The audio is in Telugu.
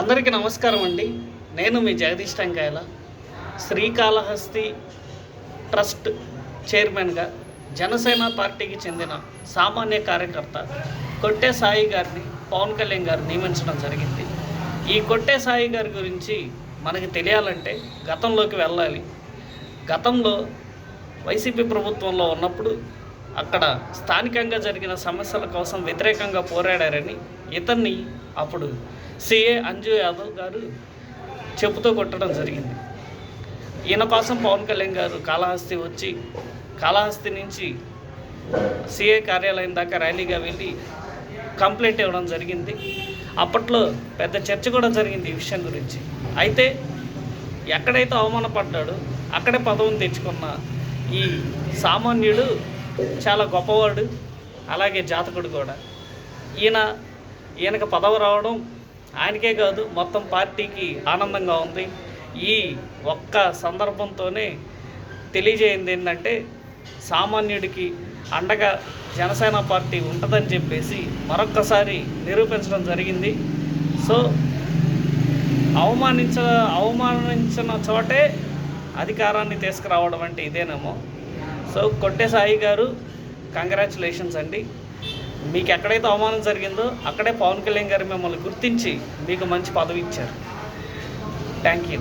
అందరికీ నమస్కారం అండి. నేను మీ జగదీష్ టంకాయల శ్రీకాళహస్తి ట్రస్ట్ చైర్మన్గా జనసేన పార్టీకి చెందిన సామాన్య కార్యకర్త కొట్టే సాయి గారిని పవన్ కళ్యాణ్ గారు నియమించడం జరిగింది. ఈ కొట్టే సాయి గారి గురించి మనకి తెలియాలంటే గతంలోకి వెళ్ళాలి. గతంలో వైసీపీ ప్రభుత్వంలో ఉన్నప్పుడు అక్కడ స్థానికంగా జరిగిన సమస్యల కోసం వ్యతిరేకంగా పోరాడారని ఇతన్ని అప్పుడు సిఏ అంజు యాదవ్ గారు చెప్పుతో కొట్టడం జరిగింది. ఈయన కోసం పవన్ కళ్యాణ్ గారు కాళహస్తి వచ్చి కాళహస్తి నుంచి సిఏ కార్యాలయం దాకా ర్యాలీగా వెళ్ళి కంప్లైంట్ ఇవ్వడం జరిగింది. అప్పట్లో పెద్ద చర్చ కూడా జరిగింది ఈ విషయం గురించి. అయితే ఎక్కడైతే అవమానపడ్డాడో అక్కడే పదవిని తెచ్చుకున్న ఈ సామాన్యుడు చాలా గొప్పవాడు అలాగే జాతకుడు కూడా. ఈయన ఈయనకు పదవి రావడం ఆయనకే కాదు మొత్తం పార్టీకి ఆనందంగా ఉంది. ఈ ఒక్క సందర్భంతోనే తెలియజేయింది ఏంటంటే సామాన్యుడికి అండగా జనసేన పార్టీ ఉంటుందని చెప్పేసి మరొక్కసారి నిరూపించడం జరిగింది. సో అవమానించ అవమానించిన చోటే అధికారాన్ని తీసుకురావడం అంటే ఇదేనేమో. సో కొట్టే సాయి గారు కంగ్రాచులేషన్స్ అండి. మీకు ఎక్కడైతే అవమానం జరిగిందో అక్కడే పవన్ కళ్యాణ్ గారు మిమ్మల్ని గుర్తించి మీకు మంచి పదవి ఇచ్చారు. Thank you